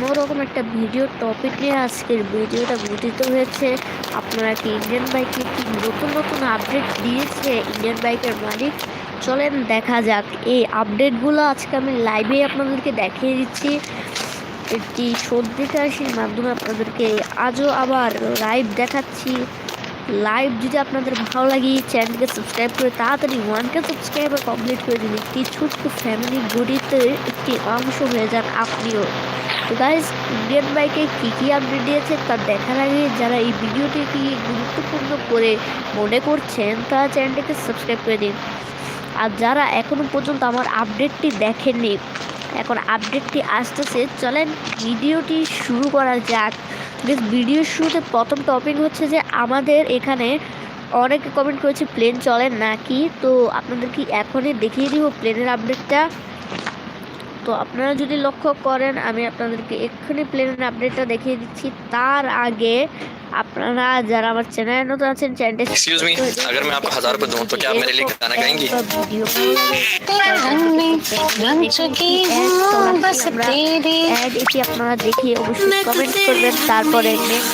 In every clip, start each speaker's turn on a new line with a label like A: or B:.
A: অন্যরকম একটা video topic নিয়ে আজকের ভিডিওটা গঠিত হয়েছে। আপনারা কি ইন্ডিয়ান বাইকে কি নতুন নতুন আপডেট দিয়েছে ইন্ডিয়ান বাইকের মালিক? চলেন দেখা যাক। এই আপডেটগুলো আজকে আমি লাইভে আপনাদেরকে দেখিয়ে দিচ্ছি। একটি সর্দিকাশির মাধ্যমে আপনাদেরকে আজও আবার লাইভ দেখাচ্ছি। লাইভ যদি আপনাদের ভালো লাগে চ্যানেলকে সাবস্ক্রাইব করে তাড়াতাড়ি ওয়ানকে সাবস্ক্রাইবার কমপ্লিট করে দিন। একটি ছোট্ট ফ্যামিলি গড়িতে একটি অংশ হয়ে যান আপনিও। তো গাইজ ইন্ডিয়ান বাইকে কী কী আপডেট দিয়েছে তা দেখার আগে যারা এই ভিডিওটিকে গুরুত্বপূর্ণ করে মনে করছেন, তারা চ্যানেলটিকে সাবস্ক্রাইব করে দিন। আর যারা এখনও পর্যন্ত আমার আপডেটটি দেখেননি, এখন আপডেটটি আসতেছে, চলেন ভিডিওটি শুরু করা যাক। ভিডিওর শুরুতে প্রথম টপিক হচ্ছে যে আমাদের এখানে অনেকে কমেন্ট করেছে প্লেন চলে নাকি? তো আপনাদের কি এখনই দেখিয়ে দিব প্লেনের আপডেটটা তো আপনারা যদি লক্ষ্য করেন আমি আপনাদেরকে এক্ষুনি প্লেনের আপডেটটা দেখিয়ে দিচ্ছি তার আগে আপনারা যারা আমার চ্যানেলে নতুন আছেন চ্যানেলটি
B: Excuse me, अगर मैं आपको हजार रुपए दूं तो क्या आप मेरे लिए गाना गाएंगी?
A: ভিডিও
C: तेरे रंग में रंग चुकी हूँ बस तेरे
A: অ্যাড এটি আপনারা দেখে অবশ্যই কমেন্ট করবেন তারপরে নেক্সট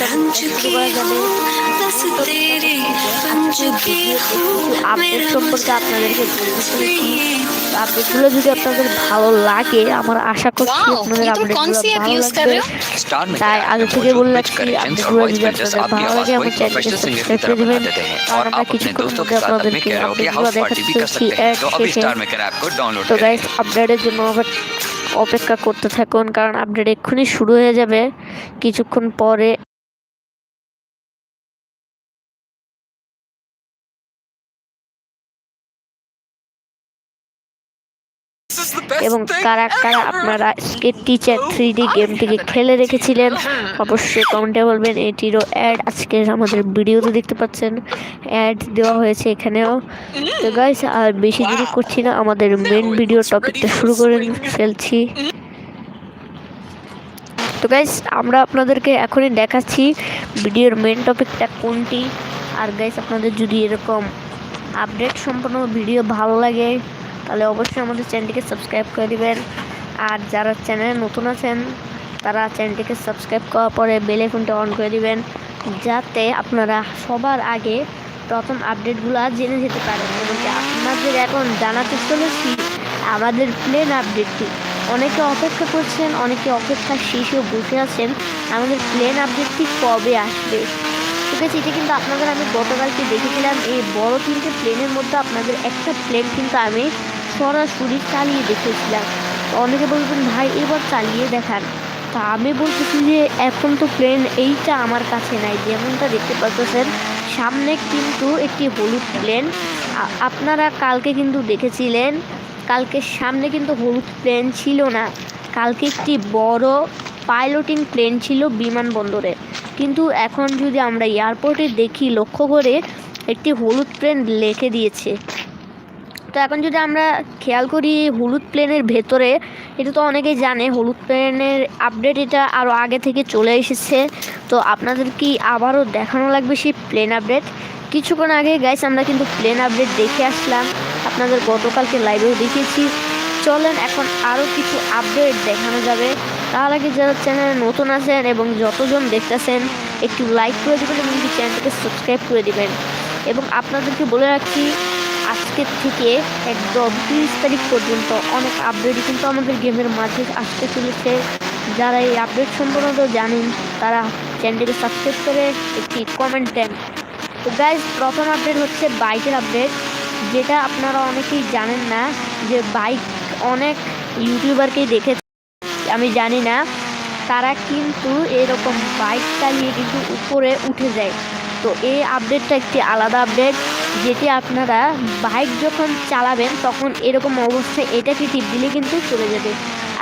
A: আপডেট সম্পর্কে আপনাদেরকে আপডেটগুলো যদি আপনাদের ভালো লাগে আমার আশা করছি আপনাদের আপডেটগুলো ভালো লাগবে। তাই আগে থেকে বলে আপডেটগুলো যদি আপনাদের ভালো লাগে আমার চ্যানেলকে সাবস্ক্রাইব করে দেবেন। আর আমরা
D: কিছুক্ষণ
A: আপনাদেরকে আপডেটগুলো তো গাইস আপডেটের জন্য আবার অপেক্ষা করতে থাকুন কারণ আপডেট এক্ষুনি শুরু হয়ে যাবে। কিছুক্ষণ পরে এবং কারা কারা আপনারা স্কেট টিচার থ্রি ডি গেমটিকে খেলে রেখেছিলেন অবশ্যই কমেন্টে বলবেন। এটিরও অ্যাড আজকের আমাদের ভিডিওতে দেখতে পাচ্ছেন। অ্যাড দেওয়া হয়েছে এখানেও। তো গাইস আর বেশি দেরি করছি না আমাদের মেন ভিডিও টপিকটা শুরু করে ফেলছি। তো গাইস আমরা আপনাদেরকে এখনই দেখাচ্ছি ভিডিওর মেন টপিকটা কোনটি। আর গাইস আপনাদের যদি এরকম আপডেট সম্পন্ন ভিডিও ভালো লাগে তাহলে অবশ্যই আমাদের চ্যানেলটিকে সাবস্ক্রাইব করে দিবেন। আর যারা চ্যানেলে নতুন আছেন, তারা চ্যানেলটিকে সাবস্ক্রাইব করার পরে বেল আইকনটা অন করে দিবেন, যাতে আপনারা সবার আগে প্রথম আপডেটগুলো জেনে যেতে পারেন। এবং কি আপনাদের এখন জানাতে চলেছি আমাদের প্লেন আপডেটটি। অনেকে অপেক্ষা করছেন, অনেকে অপেক্ষা শেষেও বসে আছেন, আমাদের প্লেন আপডেটটি কবে আসবে? ঠিক আছে, এটা কিন্তু আপনাদের আমি গতকালকে দেখেছিলাম, এই বড় তিনটে প্লেনের মধ্যে আপনাদের একটা প্লেন কিন্তু আমি সরাসরি চালিয়ে দেখেছিলাম। অনেকে বলবেন, ভাই, এবার চালিয়ে দেখান। তা আমি বলতেছি যে, এখন তো প্লেন এইটা আমার কাছে নাই, যেমনটা দেখতে পাচ্ছেন, সামনে কিন্তু একটি হলুদ প্লেন আপনারা কালকে কিন্তু দেখেছিলেন, কালকে সামনে কিন্তু হলুদ প্লেন ছিল না। কালকে একটি বড় পাইলটিং প্লেন ছিল বিমানবন্দরে। কিন্তু এখন যদি আমরা এয়ারপোর্টে দেখি, লক্ষ্য করে একটি হলুদ প্লেন লিখে দিয়েছে। তো এখন যদি আমরা খেয়াল করি হলুদ প্লেনের ভেতরে, এটা তো অনেকেই জানে, হলুদ প্লেনের আপডেট এটা আরও আগে থেকে চলে এসেছে। তো আপনাদের কি আবারও দেখানো লাগবে সেই প্লেন আপডেট কিছুক্ষণ আগে গাইস আমরা কিন্তু প্লেন আপডেট দেখে আসলাম। আপনাদের গতকালকে লাইভেও দেখিয়েছি। চলেন, এখন আরও কিছু আপডেট দেখানো যাবে। তার আগে যারা চ্যানেলে নতুন আছেন এবং যতজন দেখতেছেন, একটু লাইক করে দেবেন এবং চ্যানেলটাকে সাবস্ক্রাইব করে দিবেন। এবং আপনাদেরকে বলে রাখছি আজকের থেকে একদম তিরিশ তারিখ পর্যন্ত অনেক আপডেটই কিন্তু আমাদের গেমের মাঝে আসতে চলেছে। যারা এই আপডেট সম্পর্কে জানেন, তারা চ্যানেলটিকে সাবস্ক্রাইব করে একটি কমেন্ট দেন। তো গাইজ প্রথম আপডেট হচ্ছে বাইকের আপডেট যেটা আপনারা অনেকেই জানেন না যে বাইক অনেক ইউটিউবারকেই দেখে আমি জানি না, তারা কিন্তু এরকম বাইক চালিয়ে কিন্তু উপরে উঠে যায়। তো এই আপডেটটা একটি আলাদা আপডেট যেটি আপনারা বাইক যখন চালাবেন, তখন এরকম অবস্থায় এটাকে টিপ দিলে কিন্তু চলে যাবে।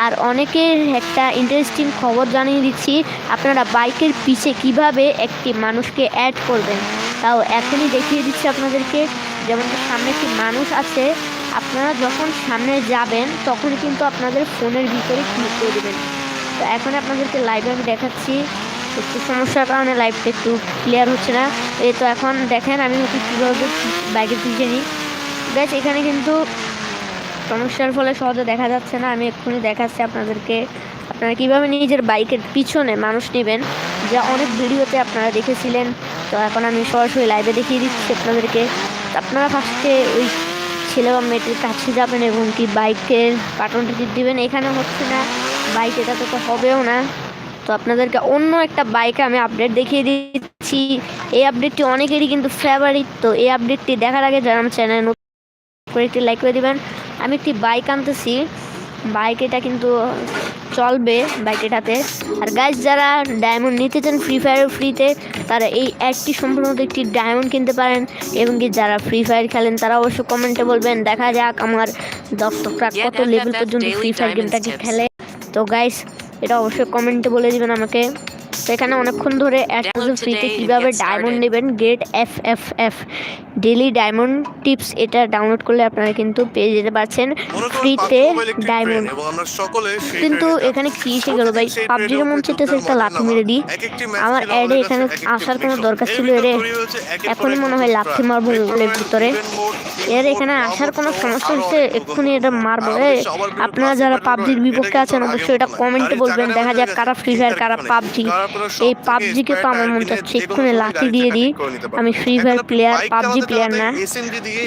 A: আর অনেকের একটা ইন্টারেস্টিং খবর জানিয়ে দিচ্ছি, আপনারা বাইকের পিছে কীভাবে একটি মানুষকে অ্যাড করবেন। তাও এখনই দেখিয়ে দিচ্ছি আপনাদেরকে, যেমন সামনে একটি মানুষ আছে, আপনারা যখন সামনে যাবেন, তখন কিন্তু আপনাদের ফোনের ভিতরে ক্লিক করে দেবেন। তো এখন আপনাদেরকে লাইভে আমি দেখাচ্ছি। একটু সমস্যার কারণে লাইভটা একটু ক্লিয়ার হচ্ছে না। এই তো এখন দেখেন আমি হচ্ছে কীভাবে বাইকের পিছিয়ে নিই। ব্যাস এখানে কিন্তু সমস্যার ফলে সহজে দেখা যাচ্ছে না। আমি এক্ষুনি দেখাচ্ছি আপনাদেরকে। আপনারা কীভাবে নিজের বাইকের পিছনে মানুষ নেবেন? যা অনেক ভিডিওতে আপনারা দেখেছিলেন। তো এখন আমি সরাসরি লাইভে দেখিয়ে দিচ্ছি আপনাদেরকে। আপনারা ফার্স্টে ওই ছেলে বা মেয়েটির কাছে যাবেন এবং কি বাইকের বাটনটা দিবেন। এখানে হচ্ছে না। বাইক এটাতে তো হবেও না। তো আপনাদেরকে অন্য একটা বাইকে আমি আপডেট দেখিয়ে দিচ্ছি। এই আপডেটটি অনেকেরই কিন্তু ফেভারিট তো এই আপডেটটি দেখার আগে যারা আমার চ্যানেল নতুন করে একটি লাইক করে দেবেন। আমি একটি বাইক আনতেছি। বাইক এটা কিন্তু চলবে বাইক এটাতে আর গাইজ যারা ডায়মন্ড নিতে চান ফ্রি ফায়ার ফ্রিতে তারা এই অ্যাডটি সম্পূর্ণত একটি ডায়মন্ড কিনতে পারেন। এবং কি যারা ফ্রি ফায়ার খেলেন তারা অবশ্য কমেন্টে বলবেন দেখা যাক আমার দর্শকরা কত লেভেল পর্যন্ত ফ্রি ফায়ার গেমটাকে খেলে? তো গাইস এটা অবশ্যই কমেন্টে বলে দিবেন আমাকে। এখানে অনেকক্ষণ ধরে অ্যাড ফ্রিতে কীভাবে ডায়মন্ড নেবেন? Get F F F daily diamond tips এটা ডাউনলোড করলে আপনারা কিন্তু পেয়ে যেতে পারছেন ফ্রিতে ডায়মন্ড কিন্তু এখানে কি এসে গেল ভাই? পাবজির মন চাইতেছে একটা লাথি মেরে দিই। আমার অ্যাডে এখানে আসার কোনো দরকার ছিল এরে এখনই মনে হয় লাথি মারবো এর ভিতরে এর এখানে আসার কোনো সমস্যা হচ্ছে এক্ষুনি এটা মারবো। এ আপনারা যারা পাবজির বিপক্ষে আছেন অবশ্যই এটা কমেন্টে বলবেন। দেখা যাক কারা ফ্রি ফায়ার কারা। পাবজি এই পাবজিকে তো আমার মন চাচ্ছে এক্ষুনি লাথি দিয়ে দিই। আমি free fire player PUBG player না।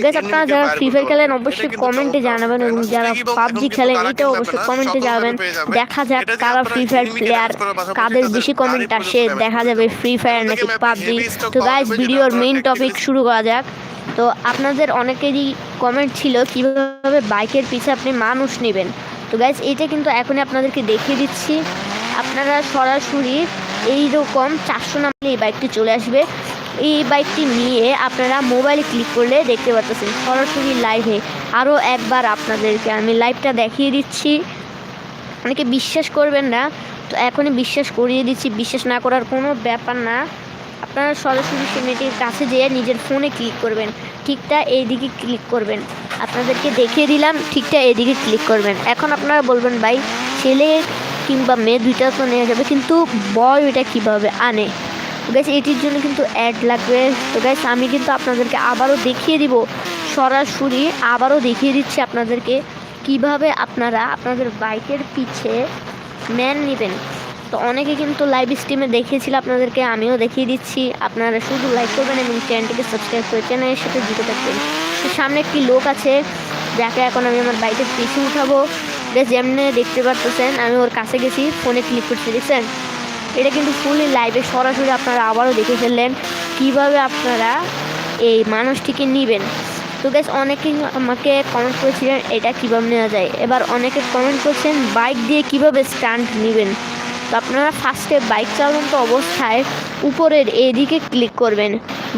A: গাইস আপনারা যারা ফ্রি ফায়ার খেলেন অবশ্যই কমেন্টে জানাবেন এবং যারা পাবজি খেলেন এটা অবশ্যই কমেন্টে জানাবেন। দেখা যাক কারা ফ্রি ফায়ার প্লেয়ার কাদের বেশি কমেন্ট আসে দেখা যাবে ফ্রি ফায়ার নাকি পাবজি। তো গাইস ভিডিওর মেইন টপিক শুরু করা যাক। তো আপনাদের অনেকেরই কমেন্ট ছিল কীভাবে বাইকের পিছে আপনি মানুষ নেবেন। তো গাইস এটা কিন্তু এখনই আপনাদেরকে দেখিয়ে দিচ্ছি আপনারা সরাসরি এইরকম চারশো নামলে এই বাইকটি চলে আসবে। এই বাইকটি নিয়ে আপনারা মোবাইলে ক্লিক করলে দেখতে পাচ্ছেন সরাসরি লাইভে আরও একবার আপনাদেরকে আমি লাইভটা দেখিয়ে দিচ্ছি। অনেকে বিশ্বাস করবেন না, তো এখনই বিশ্বাস করিয়ে দিচ্ছি। বিশ্বাস না করার কোনো ব্যাপার না। আপনারা সরাসরি সিমেটির কাছে যেয়ে নিজের ফোনে ক্লিক করবেন। ঠিকটা এইদিকে ক্লিক করবেন। আপনাদেরকে দেখিয়ে দিলাম, ঠিকটা এইদিকে ক্লিক করবেন। এখন আপনারা বলবেন, ভাই, ছেলে কিংবা মেয়ে দুইটা তো নেওয়া যাবে, কিন্তু বয় এটা কীভাবে আনে? গাইস এটির জন্য কিন্তু অ্যাড লাগবে। তো গাইস আমি কিন্তু আপনাদেরকে আবারও দেখিয়ে দিব, সরাসরি আবারও দেখিয়ে দিচ্ছি আপনাদেরকে কীভাবে আপনারা আপনাদের বাইকের পিছে ম্যান নেবেন। তো অনেকে কিন্তু লাইভ স্ট্রিমে দেখিয়েছিল আপনাদেরকে, আমিও দেখিয়ে দিচ্ছি। আপনারা শুধু লাইক করবেন এবং চ্যানেলটিকে সাবস্ক্রাইব করে চ্যানেলের সাথে যুক্ত থাকবেন। তো সামনে একটি লোক আছে, যাকে এখন আমি আমার বাইকের পিছে উঠাবো। বেশ যেমনি দেখতে পারতেছেন, আমি ওর কাছে গেছি, ফোনে ক্লিক করছি, দেখছেন? এটা কিন্তু ফুলি লাইভে সরাসরি আপনারা আবারও দেখে ফেললেন কীভাবে আপনারা এই মানুষটিকে নেবেন। তো গ্যাস অনেকেই আমাকে কমেন্ট করেছিলেন এটা কীভাবে নেওয়া যায়। এবার অনেকে কমেন্ট করছেন বাইক দিয়ে কীভাবে স্টান্ট নেবেন। তো আপনারা ফার্স্টে বাইক চালান্ত অবস্থায় উপরের এদিকে ক্লিক করবেন।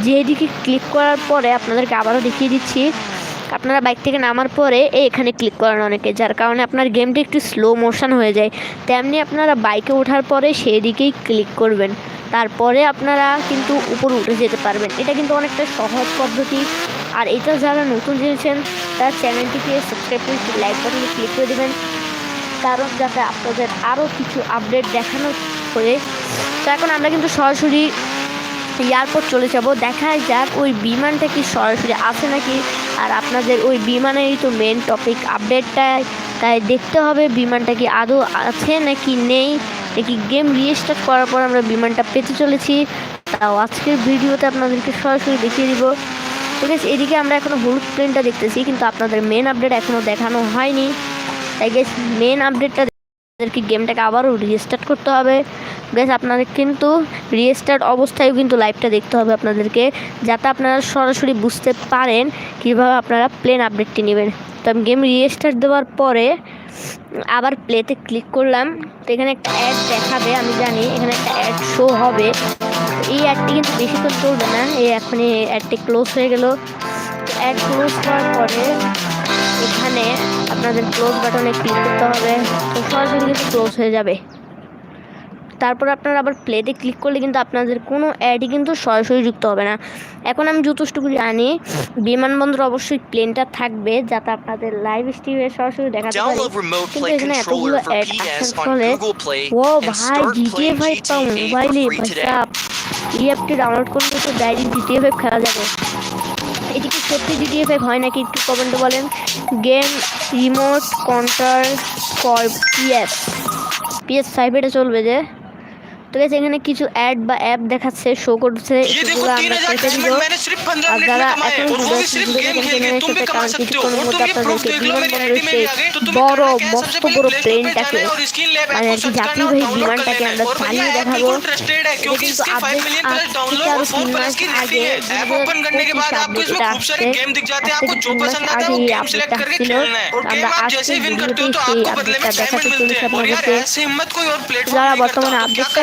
A: যেদিকে ক্লিক করার পরে আপনাদেরকে আবারও দেখিয়ে দিচ্ছি আপনারা বাইক থেকে নামার পরে এখানে ক্লিক করেন অনেকে, যার কারণে আপনার গেমটি একটু স্লো মোশন হয়ে যায়। তেমনি আপনারা বাইকে ওঠার পরে সেই দিকেই ক্লিক করবেন। তারপরে আপনারা কিন্তু উপরে উঠে যেতে পারবেন। এটা কিন্তু অনেকটা সহজ পদ্ধতি। আর এটা যারা নতুন জেনেছেন, তার চ্যানেলটিকে সাবস্ক্রাইব করে লাইক বাটনে ক্লিক করে দেবেন। কারণ যাতে আপনাদের আরও কিছু আপডেট দেখানো হয়ে। তো এখন আমরা কিন্তু সরাসরি এয়ারপোর্ট চলে যাব। দেখা যাক ওই বিমানটা কি সরাসরি আসে নাকি। আর আপনাদের ওই বিমানেরই তো মেন টপিক আপডেটটা তাই দেখতে হবে বিমানটা কি আদৌ আছে নাকি নেই, নাকি গেম রিস্টার্ট করার পর আমরা বিমানটা পেতে চলেছি। তাও আজকের ভিডিওতে আপনাদেরকে সরাসরি দেখিয়ে দিব। ঠিক আছে এদিকে আমরা এখনও হলুদ প্লেনটা দেখতেছি, কিন্তু আপনাদের মেন আপডেট এখনও দেখানো হয়নি। তাই গেস মেন আপডেটটা আপনাদেরকে গেমটাকে আবারও রিস্টার্ট করতে হবে। গ্যাস আপনাদের কিন্তু রিস্টার্ট অবস্থায়ও কিন্তু লাইভটা দেখতে হবে আপনাদেরকে, যাতে আপনারা সরাসরি বুঝতে পারেন কীভাবে আপনারা প্লেন আপডেটটি নেবেন। তো আমি গেম রিস্টার্ট দেওয়ার পরে আবার প্লেতে ক্লিক করলাম। তো এখানে একটা অ্যাড দেখাবে, আমি জানি এখানে একটা অ্যাড শো হবে। এই অ্যাডটি কিন্তু বেশিক্ষণ চলবে না, এই এখনই অ্যাডটি ক্লোজ হয়ে গেল। অ্যাড ক্লোজ করার পরে এখানে আপনাদের ক্লোজ বাটনে ক্লিক করতে হবে। তো সরাসরি কিন্তু ক্লোজ হয়ে যাবে। তারপর আপনারা আবার প্লেতে ক্লিক করলে কিন্তু আপনাদের কোনো অ্যাডই কিন্তু সরাসরি যুক্ত হবে না। এখন আমি যথেষ্টুকু জানি বিমানবন্দর অবশ্যই প্লেনটা থাকবে যাতে আপনাদের লাইভ স্ট্রিমে সরাসরি দেখা পারে। কিন্তু এখানে এতগুলো অ্যাড আসার ফলে ও ভাই জিটিএ ফাইভ পাও মোবাইলে
B: for free today.
A: ভাই এই অ্যাপটি ডাউনলোড করলে তো ডাইরেক্ট জিটিএ ফাইভ খেলা যাবে। এদিকে সত্যি জিটিএ ফেক হয় নাকি একটু কমেন্টে বলেন? Game remote control for PS PS five এটা চলবে যে। তো গেছে এখানে কিছু অ্যাড বা অ্যাপ দেখাচ্ছে শো করছে সেগুলো আমরা কেটে দিব আর যারা এখন
B: কিছুক্ষণের মধ্যে আপনাদেরকে বিমানবন্দরের সেই
A: বড় মস্ত বড় প্লেনটাকে মানে আর কি যাত্রীবাহী বিমানটাকে আমরা চালিয়ে দেখাবো। কিন্তু
B: আরও
A: তিন মাস আগে
B: আমরা আজকে ভিডিওতে সেই আপডেটটা দেখাতে চলেছি আপনাদেরকে
A: যারা বর্তমানে আপডেটটা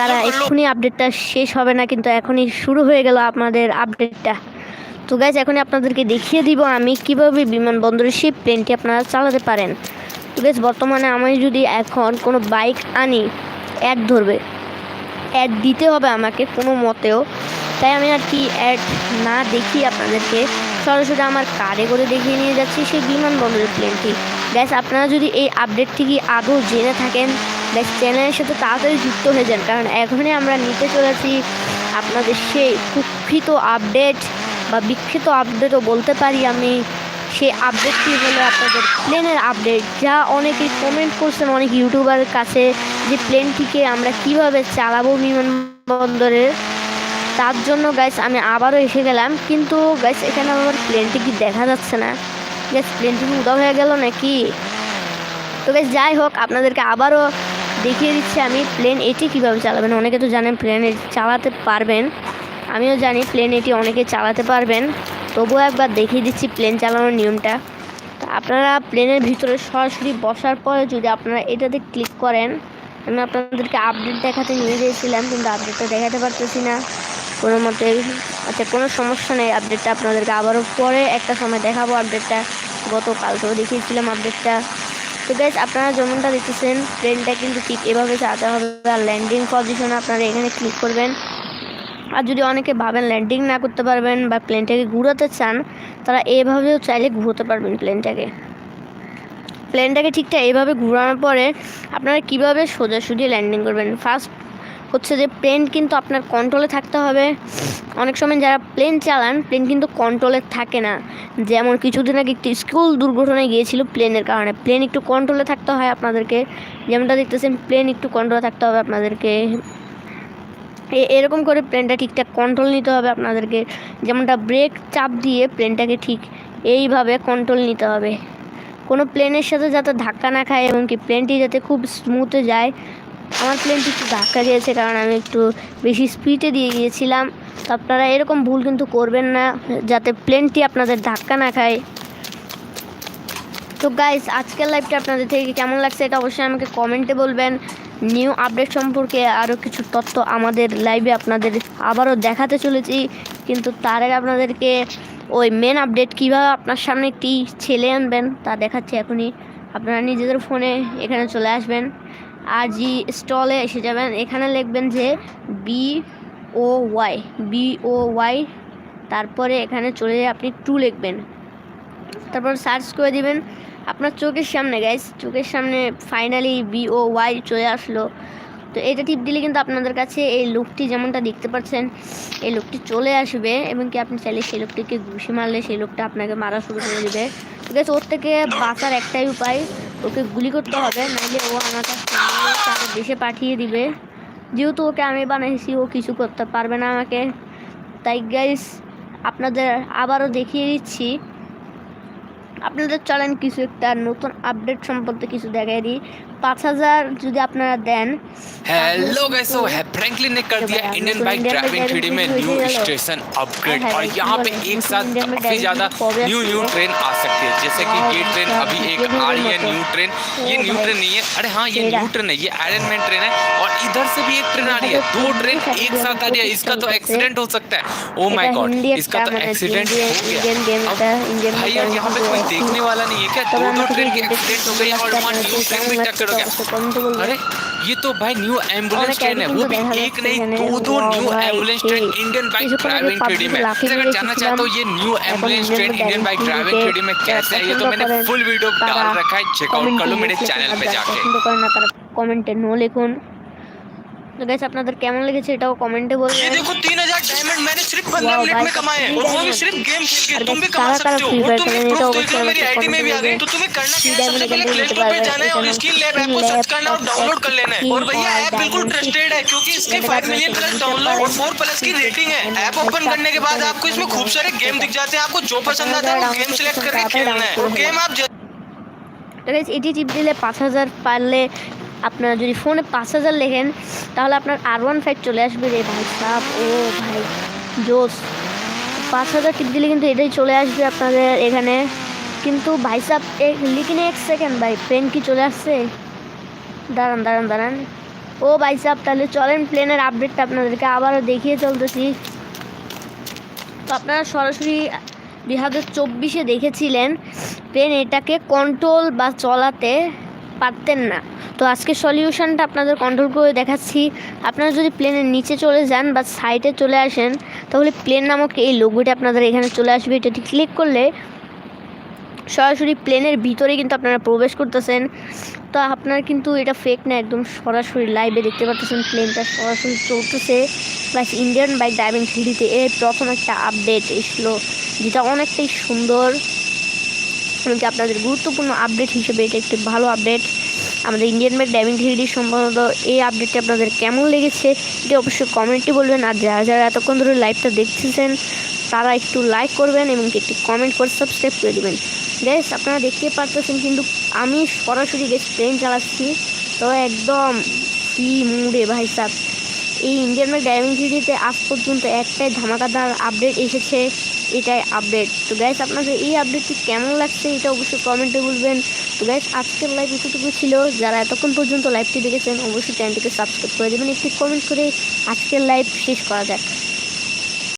A: তারা এক্ষুনি আপডেটটা শেষ হবে না কিন্তু এখনই শুরু হয়ে গেল আপনাদের আপডেটটা তো গাইজ এখনই আপনাদেরকে দেখিয়ে দিব আমি কীভাবে বিমানবন্দরে সেই প্লেনটি আপনারা চালাতে পারেন। তো গাইজ বর্তমানে আমি যদি এখন কোনো বাইক আনি অ্যাড ধরবে। অ্যাড দিতে হবে আমাকে কোনো মতেও। তাই আমি আর কি অ্যাড না দেখি আপনাদেরকে। সরাসরি আমার কারে করে দেখিয়ে নিয়ে যাচ্ছি সেই বিমানবন্দরের প্লেনটি গ্যাস আপনারা যদি এই আপডেটটি কি আদৌ জেনে থাকেন গ্যাস চ্যানেলের সাথে তাড়াতাড়ি যুক্ত হয়ে যান, কারণ এখনই আমরা নিতে চলেছি আপনাদের সেই কুক্ষিত আপডেট বা বিক্ষিত আপডেটও বলতে পারি আমি। সেই আপডেটটি হলো আপনাদের প্লেনের আপডেট যা অনেকেই কমেন্ট করছেন, অনেক ইউটিউবারের কাছে, যে প্লেনটিকে আমরা কীভাবে চালাবো বিমানবন্দরের। তার জন্য গাইস আমি আবারও এসে গেলাম, কিন্তু গাইস এখানে আমার প্লেনটি কি দেখা যাচ্ছে না। গ্যাস প্লেনটি উদা হয়ে গেল নাকি? তো গাইস যাই হোক, আপনাদেরকে আবারও দেখিয়ে দিচ্ছি আমি প্লেন এটি কীভাবে চালাবেন। অনেকে তো জানেন প্লেন চালাতে পারবেন। আমিও জানি প্লেন এটি অনেকে চালাতে পারবেন। তবুও একবার দেখিয়ে দিচ্ছি প্লেন চালানোর নিয়মটা। তা আপনারা প্লেনের ভিতরে সরাসরি বসার পরে যদি আপনারা এটাতে ক্লিক করেন, আমি আপনাদেরকে আপডেট দেখাতে নিয়ে গিয়েছিলাম, কিন্তু আপডেটটা দেখাতে পারতেছি না। কোনো মতে আচ্ছা কোনো সমস্যা নেই, আপডেটটা আপনাদেরকে আবারও পরে একটা সময় দেখাবো আপডেটটা। গতকালকেও দেখিয়েছিলাম আপডেটটা। তো গাইজ আপনারা যেমনটা দেখতেছেন ট্রেনটা কিন্তু ঠিক এভাবে চালাতে হবে আর ল্যান্ডিং পজিশনে আপনারা এখানে ক্লিক করবেন। আর যদি অনেকে ভাবেন ল্যান্ডিং না করতে পারবেন বা প্লেনটাকে ঘুরাতে চান, তারা এভাবেও চাইলে ঘুরোতে পারবেন প্লেনটাকে প্লেনটাকে ঠিকঠাক এভাবে ঘুরানোর পরে আপনারা কীভাবে সোজাসুজি ল্যান্ডিং করবেন? ফার্স্ট হচ্ছে যে প্লেন কিন্তু আপনার কন্ট্রোলে থাকতে হবে। অনেক সময় যারা প্লেন চালান প্লেন কিন্তু কন্ট্রোলে থাকে না। যেমন কিছুদিন আগে একটি স্কুল দুর্ঘটনায় গিয়েছিল প্লেনের কারণে। প্লেন একটু কন্ট্রোলে থাকতে হয় আপনাদেরকে। যেমনটা দেখতেছেন প্লেন একটু কন্ট্রোলে থাকতে হবে আপনাদেরকে। এরকম করে প্লেনটা ঠিকঠাক কন্ট্রোল নিতে হবে আপনাদেরকে। যেমনটা ব্রেক চাপ দিয়ে প্লেনটাকে ঠিক এইভাবে কন্ট্রোল নিতে হবে। কোনো প্লেনের সাথে যাতে ধাক্কা না খায় এবং কি প্লেনটি যাতে খুব স্মুথে যায় আমার প্লেনটি একটু ধাক্কা গিয়েছে কারণ আমি একটু বেশি স্পিডে দিয়ে গিয়েছিলাম। তো আপনারা এরকম ভুল কিন্তু করবেন না, যাতে প্লেনটি আপনাদের ধাক্কা না খায়। তো গাইস আজকের লাইভটা আপনাদের থেকে কেমন লাগছে এটা অবশ্যই আমাকে কমেন্টে বলবেন। নিউ আপডেট সম্পর্কে আরও কিছু তথ্য আমাদের লাইভে আপনাদের আবারও দেখাতে চলেছি। কিন্তু তার আগে আপনাদেরকে ওই মেন আপডেট কীভাবে আপনার সামনে একটি ছেলে আনবেন তা দেখাচ্ছি এখনই। আপনারা নিজেদের ফোনে এখানে চলে আসবেন। আর জি স্টলে এসে যাবেন। এখানে লিখবেন যে B O Y B O Y তারপরে এখানে চলে যেয়ে আপনি টু লিখবেন। তারপর সার্চ করে দিবেন। আপনার চোখের সামনে গাইস চোখের সামনে ফাইনালি বি ও ওয়াই চলে আসলো। তো এটা টিপ দিলে কিন্তু আপনাদের কাছে এই লুকটি যেমনটা দেখতে পাচ্ছেন, এই লুকটি চলে আসবে এবং কি আপনি চাইলে সেই লোকটিকে ঘুষি মারলে সেই লোকটা আপনাকে মারা শুরু করে দেবে। ঠিক আছে ওর থেকে বাঁচার একটাই উপায় ওকে গুলি করতে হবে নাহলে ও আমার কাছে তাকে দেশে পাঠিয়ে দিবে। যেহেতু ওকে আমি বানাইছি, ও কিছু করতে পারবে না আমাকে। তাই গাইস আপনাদের আবারও দেখিয়ে দিচ্ছি। আপনাদের চলেন কিছু একটা নতুন আপডেট সম্পর্কে কিছু দেখাই দিই। পাঁচ হাজার যদি আপনারা দেন
D: हेलो गाइस है फ्रैंकलिन ने कर दिया इंडियन बाइक ड्राइविंग थ्री में न्यू स्टेशन अपग्रेड और यहाँ पे एक साथ काफी ज्यादा न्यू न्यू ट्रेन आ सकती है जैसे कि ये ट्रेन अभी एक आ रही है न्यू ट्रेन ये न्यू ट्रेन नहीं है अरे हाँ ये न्यू ट्रेन है ये आयरन मैन ट्रेन है और इधर से भी एक ट्रेन आ रही है दो ट्रेन एक साथ आ रही है इसका तो एक्सीडेंट हो सकता है ओ माय
A: এটা
D: गॉड
A: হিন্দি
D: इसका
A: একটা
D: तो
A: মানে
D: एक्सीडेंट हो
A: ইন্ডিয়ান
D: गया
A: গেম
D: अब
A: এটা ইন্ডিয়ান
D: भाई यार यहाँ पे कोई देखने वाला नहीं है क्या
A: তবে
D: दो
A: আমরা
D: दो
A: খুবই
D: ट्रेन की
A: দেখতে
D: एक्सीडेंट हो गई और वहाँ न्यू ट्रेन भी टक्कर हो गया
A: কমেন্টে বলবেন
D: अरे ये तो भाई न्यू एम्बुलेंस
A: অনেক
D: ट्रेन है वो भी
A: দেখা
D: एक
A: যাচ্ছে
D: नहीं
A: এখানে।
D: दो दो न्यू
A: Wow,
D: एम्बुलेंस
A: ভাই,
D: ट्रेन
A: সেই।
D: इंडियन बाइक
A: কিছুক্ষণ আগে
D: ड्राइविंग
A: PUBG
D: थ्री
A: তে
D: में
A: লাফিয়ে
D: अगर जानना
A: মেরেছিলাম।
D: चाहते हो ये न्यू
A: এখন
D: ambulance
A: Indian
D: train Indian bike
A: driving
D: driving three में
A: তে
D: कैसे है ये तो
A: পছন্দ
D: मैंने
A: করেন,
D: फुल वीडियो
A: তারা
D: डाल रखा है चेकआउट कर लो
A: comment
D: मेरे
A: লিখে
D: चैनल
A: আর
D: पे
A: যারা
D: जाके
A: পছন্দ করেন না তারা কমেন্টে নো লিখুন তো গাইস আপনাদের কেমন লেগেছে এটাও কমেন্টে
B: ये
A: বলবেন
B: देखो तीन हजार डायमंड मैंने सिर्फ पंद्रह
A: वाह,
B: मिनट
A: भाई
B: में
A: साहब,
B: कमाए
A: तीन
B: और वो भी
A: diamond।
B: सिर्फ गेम खेल के
A: और
B: तुम भी
A: guys,
B: कमा
A: सारा
B: सकते हो
A: free
B: और
A: fire
B: तुम
A: खेलने
B: एक
A: में तो
B: प्रूफ देख लो
A: अवश्य
B: मेरी
A: अवश्य
B: आईडी में भी आ गई
A: comment
B: तो तुम्हें करना क्या
A: Free
B: है सबसे
A: diamond
B: पहले
A: के
B: प्ले
A: लिए
B: स्टोर पे
A: तो
B: जाना है और
A: भाई
B: स्किल लैब
A: साहब,
B: ऐप को
A: Skill
B: सर्च
A: Lab
B: करना और
A: of
B: डाउनलोड कर लेना है
A: Skill
B: और भैया
A: और
B: ऐप बिल्कुल
A: Diamond
B: ट्रस्टेड है क्योंकि इसकी
A: इसके
B: फाइव
A: बाद में
B: मिलियन प्लस
A: इसके
B: डाउनलोड और
A: बाद
B: फोर प्लस की रेटिंग है ऐप ओपन करने के बाद आपको इसमें खूब सारे गेम दिख जाते हैं आपको जो पसंद आता है वो गेम सिलेक्ट करके खेलना है और गेम आप जैसे
A: তো guys, এটি টিপ দিলে পাঁচ হাজার পারলে আপনারা যদি ফোনে পাঁচ হাজার লেখেন, তাহলে আপনার আর ওয়ান ফাইভ চলে আসবে রে ভাই সাপ ও ভাই, জোস। পাঁচ হাজার টিপ দিলে কিন্তু এটাই চলে আসবে আপনাদের এখানে। কিন্তু ভাই সাপ লিখিনে এক সেকেন্ড ভাই প্লেন কি চলে আসছে? দাঁড়ান দাঁড়ান দাঁড়ান। ও ভাই সাপ তাহলে চলেন প্লেনের আপডেটটা আপনাদেরকে আবারও দেখিয়ে চলতেছি। তো আপনারা সরাসরি দুই হাজার চব্বিশে দেখেছিলেন প্লেন এটাকে কন্ট্রোল বা চলাতে পারতেন না। তো আজকে সলিউশনটা আপনাদের কন্ট্রোল করে দেখাচ্ছি। আপনারা যদি প্লেনের নিচে চলে যান বা সাইডে চলে আসেন, তাহলে প্লেন নামক এই লোগোটি আপনাদের এখানে চলে আসবে। এটাতে ক্লিক করলে সরাসরি প্লেনের ভিতরে কিন্তু আপনারা প্রবেশ করতেছেন। তো আপনার কিন্তু এটা ফেক না, একদম সরাসরি লাইভে দেখতে পাচ্ছেন প্লেনটা সরাসরি চলতেছে। প্লাস ইন্ডিয়ান বাইক ড্রাইভিং থ্রিডিতে এর প্রথম একটা আপডেট এসলো, যেটা অনেকটাই সুন্দর। এমনকি আপনাদের গুরুত্বপূর্ণ আপডেট হিসেবে এটা একটি ভালো আপডেট আমাদের ইন্ডিয়ান বাইক ড্রাইভিং থ্রিডি সম্বন্ধ এই আপডেটটি আপনাদের কেমন লেগেছে, এটা অবশ্যই কমেন্টে বলবেন। আর যারা যারা এতক্ষণ ধরে লাইভটা দেখতেছেন, তারা একটু লাইক করবেন এবং একটি কমেন্ট করে সাবস্ক্রাইব করে দেবেন। গ্যাস আপনারা দেখতে পারতেছেন কিন্তু আমি সরাসরি গেস ট্রেন চালাচ্ছি। তো একদম কি মুডে ভাই সাহ এই ইন্ডিয়ান বাইক ড্রাইভিং সিরিজে আজ পর্যন্ত একটাই ধামাকাদার আপডেট এসেছে, এটাই আপডেট তো গ্যাস আপনাদের এই আপডেটটি কেমন লাগছে এটা অবশ্যই কমেন্টে বলবেন। তো গ্যাস আজকের লাইভ এতটুকু ছিল। যারা এতক্ষণ পর্যন্ত লাইভটি দেখেছেন, অবশ্যই চ্যানেলটিকে সাবস্ক্রাইব করে দেবেন। একটি কমেন্ট করে আজকের লাইভ শেষ করা যাক।